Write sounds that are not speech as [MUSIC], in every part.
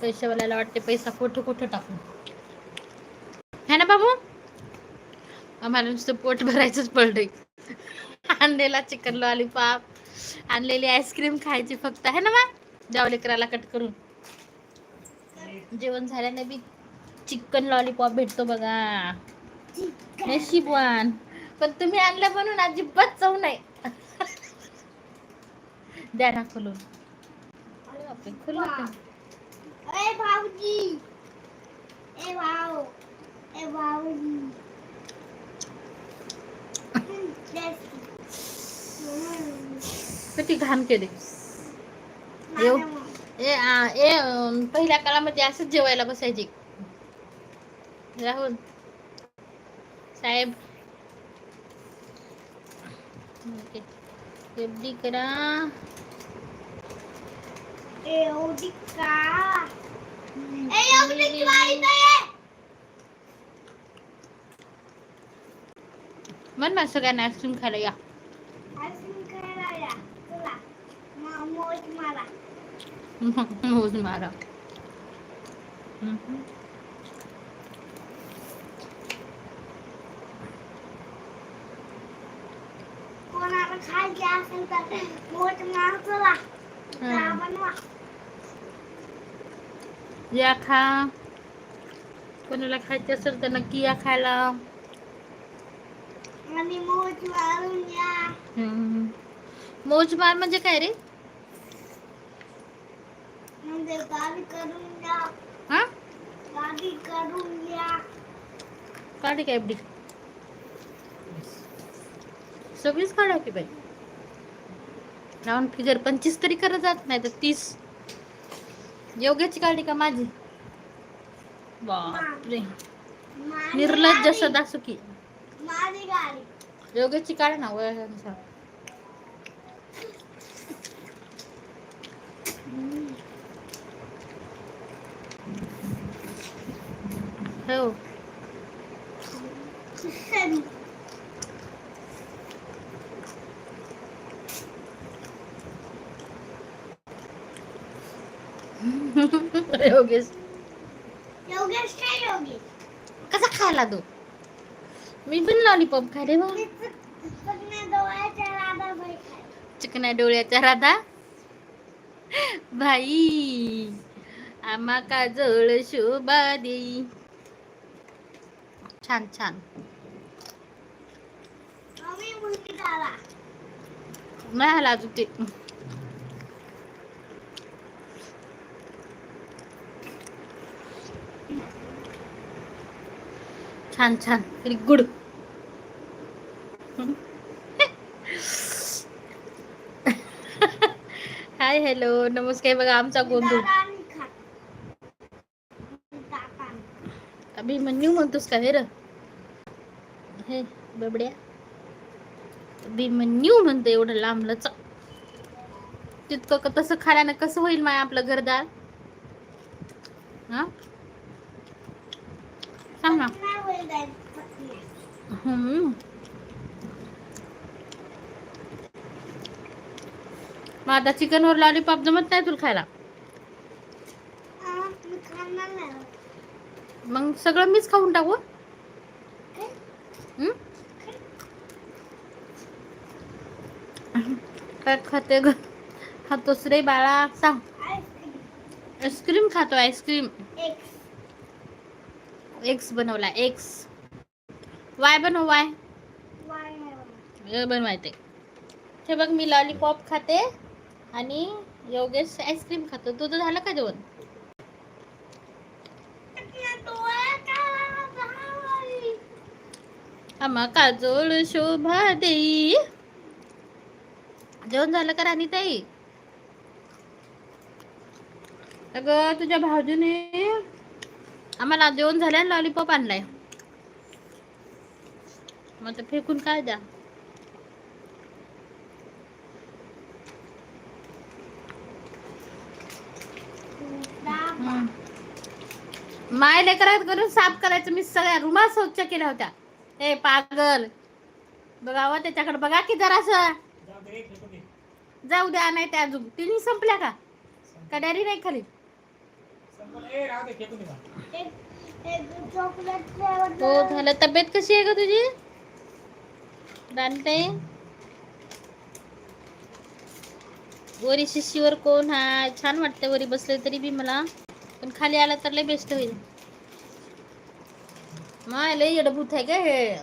पैशावाल्याला वाटते पैसा कुठं कुठं टाकू? है ना बाबू? आम्हाला नुसतं पोट भरायचंच पडलंय. आणलेला चिकन लॉलीपॉप आणलेली आईस्क्रीम खायची फक्त आहे ना मा जावलेकराला कट करून. जेवण झाल्याने बी चिकन लॉलीपॉप भेटतो बघा. शिबवान पण तुम्ही आणलं म्हणून अजिबात चव नाही. [LAUGHS] द्या ना खोलून. खोलून ए भाऊजी ए भाऊ ए भाऊजी किती घाण केले येऊ. ए आ, ए अं, पहिल्या काळामध्ये असंच जेवायला बसायचे राहुल साहेब ओके. एवढी करा एवढी का? एवढी काय नाही म्हण ना सगळ्यांना आईस्क्रीम खायला या. आईस्क्रीम खायला या. चला. मोज मारा. [LAUGHS] मोज मारा. कोणाला खायचे असेल तर मोज मारा चला. या खा कोणाला खायचं असेल तर नक्की या खायला. आणि मोज मारून या. हम्म. मोजमार म्हणजे काय रे? हा? काढी काय एवढी सगळीच काढा की बाई. राऊंड फिगर पंचवीस तरी करत जात नाही तर तीस. योग्याची काढली का माझी? बापरे. निर्लज निर्लज्ज गाडी. योग्याची काढ ना वयानुसार. हो. योगेश. योगेश काय योगेश कसा खायला तू? मी पण लॉलीपॉप बा राधा बाई खाय. चिकना डोळ्याच्या राधा? भाई आम्हा काजळ शोभा देई छान छान. आला अजून ते. छान छान. व्हेरी गुड हाय हॅलो नमस्कार. बघा आमचा गोंधळ. अभि आणि म्हणतोस का? हे र. हे बबड्या. अभिमन्यू म्हणतो एवढं लांब लच तितकं तसं खाल्यानं कसं होईल माय आपलं घरदार? हा? सांग ना. मग आता चिकन वर लॉलीपॉप जमत नाही तुला खायला. मग सगळं मीच खाऊन टाकू? काय खाते ग खातोस रे बाळा सांग आईस्क्रीम. खातो आईस्क्रीम. एक्स बनवला एक्स वाय बनव वाय बनवायचे हे बघ मी लॉलीपॉप खाते आणि योगेश आईस्क्रीम खातो. तुझं झालं का जेवण. आम्हा काजोळ शोभा देई जेवण झालं का राणी ताई अगं तुझ्या भाऊजीने आम्हाला जेवण झालं लॉलीपॉप आणलाय. मग ते फेकून काय द्या? माय लेकरात करून साफ करायचं. मी सगळ्या रुमा स्वच्छ केल्या होत्या. ए पागल. बघावं हो, त्याच्याकडे बघा की जरासं. जाऊ द्या नाही त्या अजून. तिन्ही संपल्या का? कडारी नाही खाली? हो, झालं. तब्येत कशी तुझी? रानते वरी शिशीवर कोण हा छान वाटतं वरी बसले तरी बी मला. पण खाली आला तर लय बेस्ट होईल. माय, लय येडभूत आहे का हे.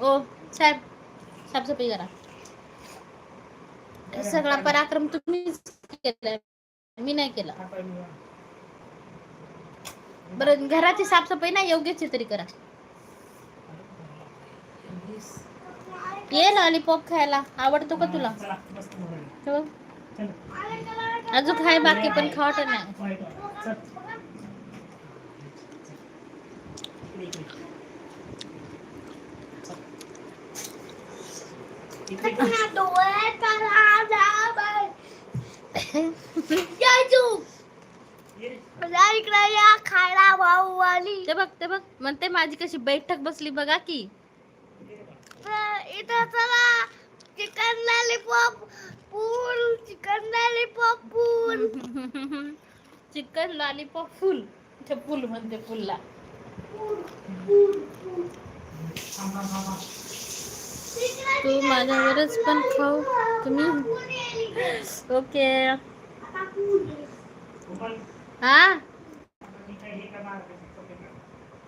ओ, साहेब, साफसफाई करा. हे सगळा पराक्रम तुम्हीच केलाय. मी नाही केला. बरं घराची साफसफाई नाही योग्यच तरी करा. ये लॉलीपॉप खायला. आवडतो का तुला? हो. अजून खाय बाकी पण खावट नाही. डोळे करा जा बाय यायचू मला इकडे या खायला भाऊ वाली ते बघ ते बघ. म्हणते माझी कशी बैठक बसली बघा की. इथं चला. चिकन लॉलीपॉप पूल चिकन लॉलीपॉप पूल [LAUGHS] चिकन लॉलीपॉप फुल ते फुल म्हणते फुलला तू माझ्यावरच पण खाऊ तुम्ही? ओके। हा?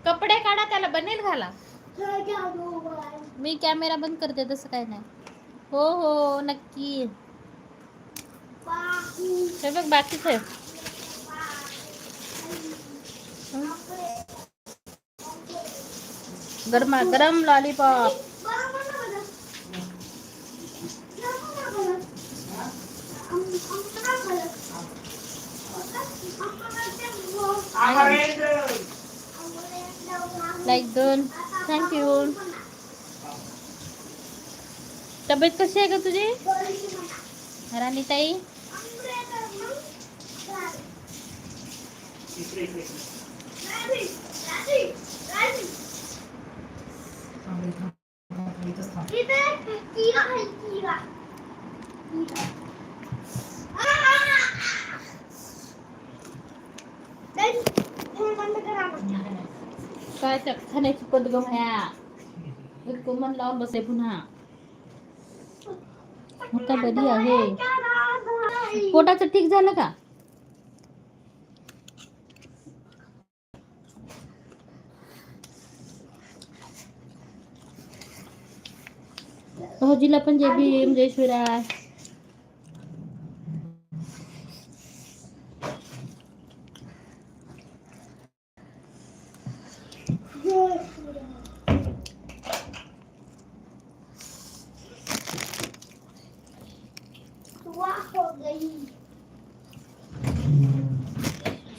कपडे काढा, त्याला बनेल घाला. मी कॅमेरा बंद करते, तसं काय नाही. हो हो, नक्की. हे बघ, बाकीच आहे. गरमा गरम लॉलीपॉप लाईक दोन थँक्यू तब्येत कशी आहे का तुझी? राणी ताई? राणी. खाण्याची पदगम ह्या मन लावून बसे पुन्हा मोठा बरी आहे पोटाचं ठीक झालं का भाऊजीला पण जय भीम जय शिवराय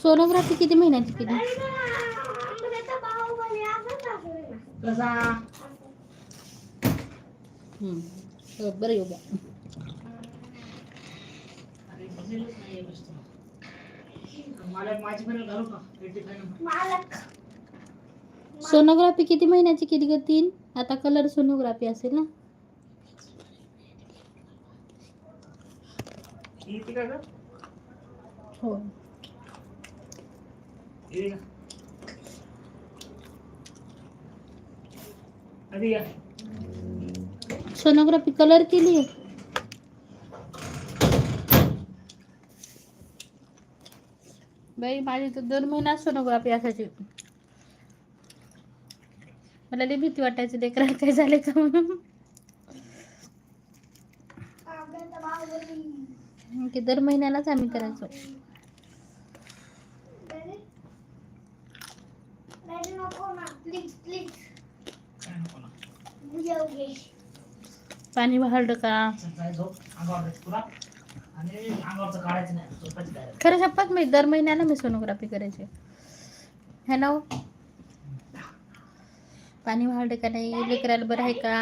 सोनोग्राफी किती महिन्याची केली हम्म. हो, बरं योगा सोनोग्राफी किती महिन्याची केली ग तीन? आता कलर सोनोग्राफी असेल ना? हो. सोनोग्राफी कलर केली आहे बाई माझी तर दोन महिन्यात सोनोग्राफी असायची. मला लई भीती वाटायची लेकराला काय झाले का म्हणून. की दर महिन्यालाच आम्ही करायचो. प्लीज़ प्लीज़ पाणी वाहलं का काढायचं नाही झोपायची direct. खरं शपथ मी दर महिन्याला मी सोनोग्राफी करायची. है ना हो? पाणी का नाही लेकराला बरं आहे का?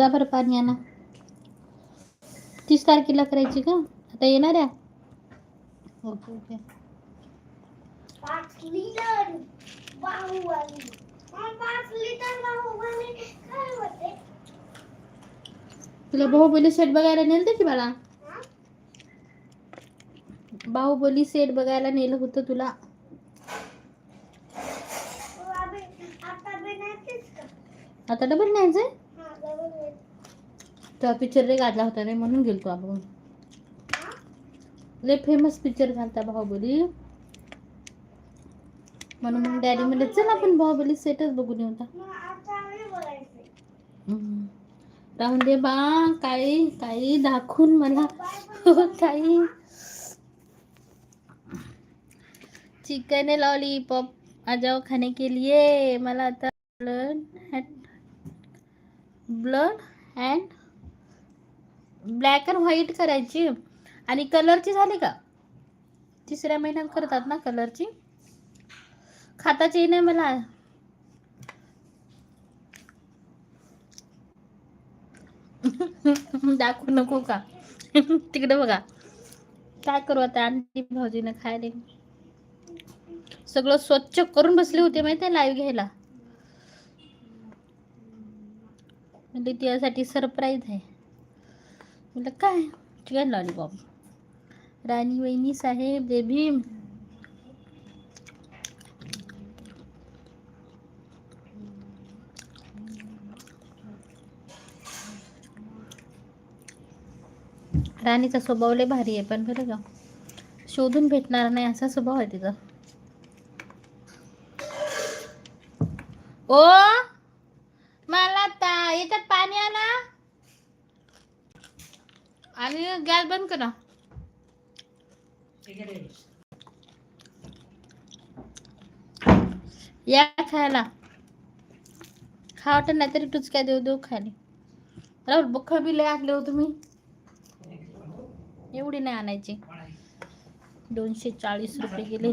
जा बरं पाणी आणा. तीस तारखेला करायची का? आता येणार आहे? Okay okay. तुला बाहुबली सेट बघायला नेलं की बाळा? बाहुबली सेट बघायला नेलं होतं तुला. तू आता डबल न्यायचंय? तेव्हा पिक्चर रे गाजला होता रे, म्हणून गेलतो आपण. फ़ेमस पिक्चर झालता बाहुबली. म्हणून मग डॅडी म्हणले, चल आपण बाहुबली सेटच बघून येऊ नाही हम्म. राहून दे बा, काही काही दाखवून मला. काही चिकन लॉलीपॉप आ जाओ खाने के लिए मला आता blood blood and black and white करायची. आणि कलरची झाली का? तिसऱ्या महिन्यात करतात ना कलरची खाताची नाही मला. [LAUGHS] दाखवू नको का? [LAUGHS] तिकडे बघा. काय करू आता? आणली भाऊजीनं खायला. सगळं स्वच्छ करून बसले होते माहिती आहे लाईव्ह घ्यायला. म्हणजे त्यासाठी सरप्राईज आहे. म्हटलं काय? चिकन लॉलीपॉप राणी वहिनी साहेब बेबी राणीचा स्वभाव लय भारी आहे पण बरं का. शोधून भेटणार नाही असा स्वभाव आहे तिचा. ओ मला ता याच्यात पाणी आणा आणि गॅस बंद करा. या खायला. खा वाटत नाही तरी टुचक्या देऊ देऊ खाली राहुल बख बी लय आणले हो तुम्ही. एवढी नाही आणायची. दोनशे चाळीस रुपये गेले.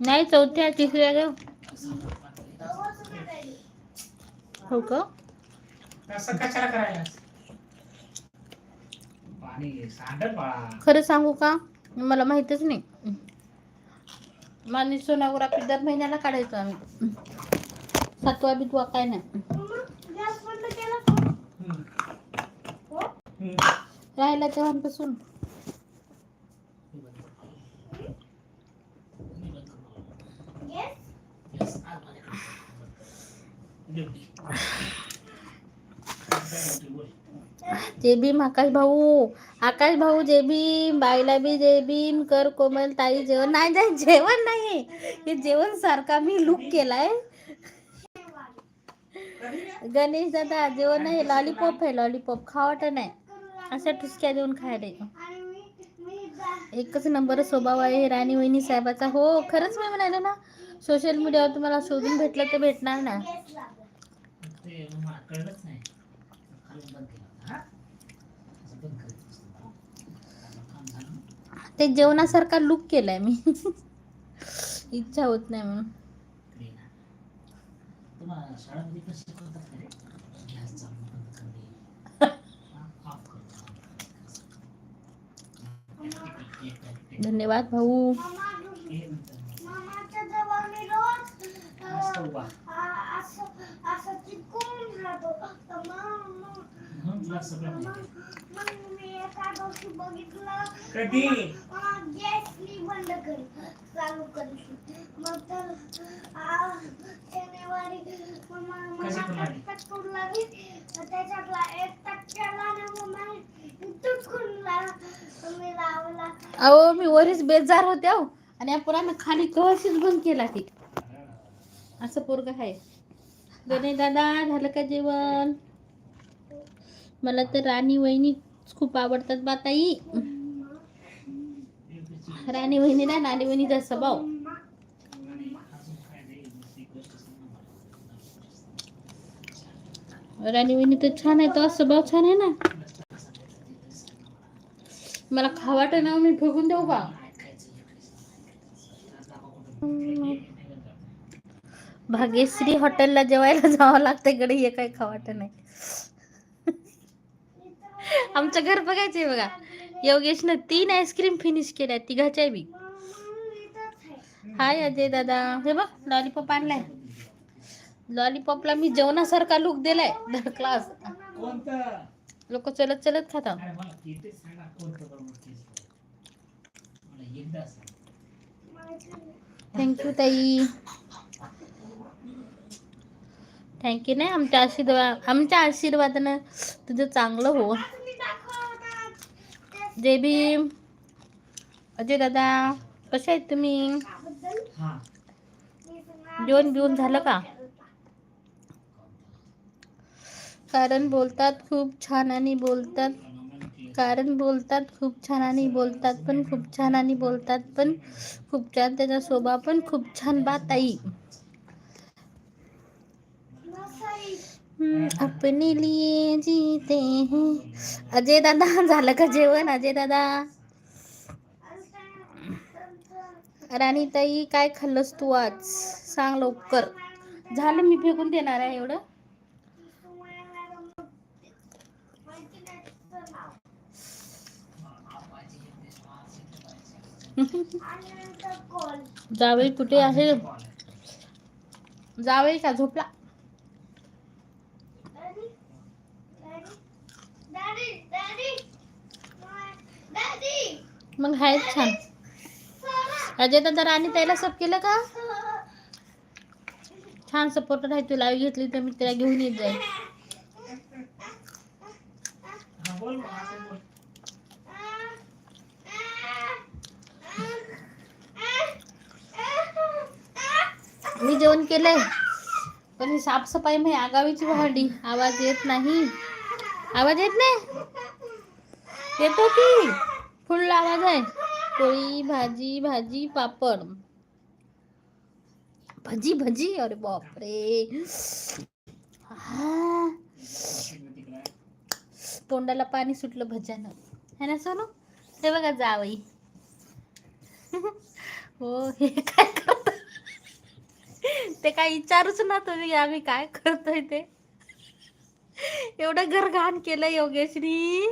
नाही चौथ्या तिसऱ्या ग राहिली. हो का. असं कशाला करायला पाणी सांडल बाळा. खरं सांगू का? मला माहितच नाही. मानी सोनोग्राफी दर महिन्याला काढायचो आम्ही. सातवा बितवा काय नाही. राहिला तेव्हापासून गॅस? Yes, आज माझ्याकडे. जेबीम भीम आकाश भाऊ. आकाश भाऊ जेबीम भीम बाईला बी जेबीम भीम कर कोमल ताई जेवण. नाही नाही जेवण नाही. हे जेवण सारखा मी लुक केलाय. गणेश दादा जेवण नाही लॉलीपॉप आहे लॉलीपॉप खावट नाही. अशा ठुसक्या देऊन खायला एकच नंबर स्वभाव आहे राणी वहिनी साहेबाचा. हो खरंच मी म्हणाले ना सोशल मीडियावर तुम्हाला शोधून भेटलं तर भेटणार ना. ते मला कळलंच नाही खालून बंद केला होता, हा? असं बंद करायचं असतं. काम झालं. ते जेवणासारखा लुक केलाय मी इच्छा होत नाही म्हणून. तुम्हाला शाळेमध्ये रे? गॅस चालू बंद करणे. हा, धन्यवाद भाऊ सगळं कधी? अहो मी वरीच बेजार होते अहो आणि या पोरानं खाली कवशीच बंद केला ती असं पोरग आहे गणेश दादा झालं का जेवण? मला तर राणी वहिनी खूप आवडतात बा ताई. राणी वहिनीला राणी वहिनीचा स्वभाव. राणी वहिनी तर छान आहे तो स्वभाव छान आहे ना. मला खावाट ना मी फेकून देऊ का? भाग्यश्री हॉटेलला जेवायला जावं लागतं इकडे हे काही खावाट नाही. आमचं घर बघायचंय बघा. योगेशनं तीन आईस्क्रीम फिनिश केल्या तिघाच्या बी. हाय अजय दादा. हे बघ लॉलीपॉप आणलाय. लॉलीपॉपला मी जेवणासारखा लुक दिलाय. क्लास लोक चलत चलत खातात. अरे मला किती सांगा कोणतं बरोबर केस मला एकदा सांग थँक्यू ताई थँक्यू नाही, आमच्या आशीर्वाद, आमच्या आशीर्वादानं तुझं चांगलं हो. जय भीम. अजय दादा, कसे आहेत तुम्ही? हा जेवण बिवून का? कारण बोलतात खूप छान आणि बोलतात, कारण बोलतात खूप छान आणि बोलतात छान आणि बोलतात छान. त्याचा स्वभाव पण छान बात आई अपने लिए जीते हैं। अजय दादा झालं का जेवण? अजय दादा? राणी ताई काय खाल्लंस तू आज? सांग लवकर. झालं मी फेकून देणार आहे एवढं? जावई कुठे आहे? जावई का? झोपला? मग हाय छान. अजय दादा राणी त्याला सब केलं का? छान सपोर्ट आहे तुला घेतली तर मी तिला घेऊन येत जाईल मी जेवण केलंय पण ही साफसफाई मी आगावीची भांडी आवाज येत नाही. आवाज येत नाही? येतो की? फुल आवाज आहे. पोळी भाजी भाजी पापड. भजी भजी अरे बापरे. हा. तोंडाला पाणी सुटलं भज्यानं. है ना सोनू? हे बघा जावई. हो हे काय करत? ते काय विचारूच ना तुम्ही आम्ही काय करतोय ते? एवढं घर घाण केलं योगेशनी.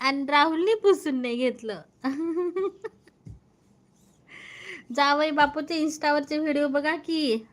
आणि राहुलने पुसून नाही घेतलं. जावई बापूचे इंस्टावरचे व्हिडिओ बघा की.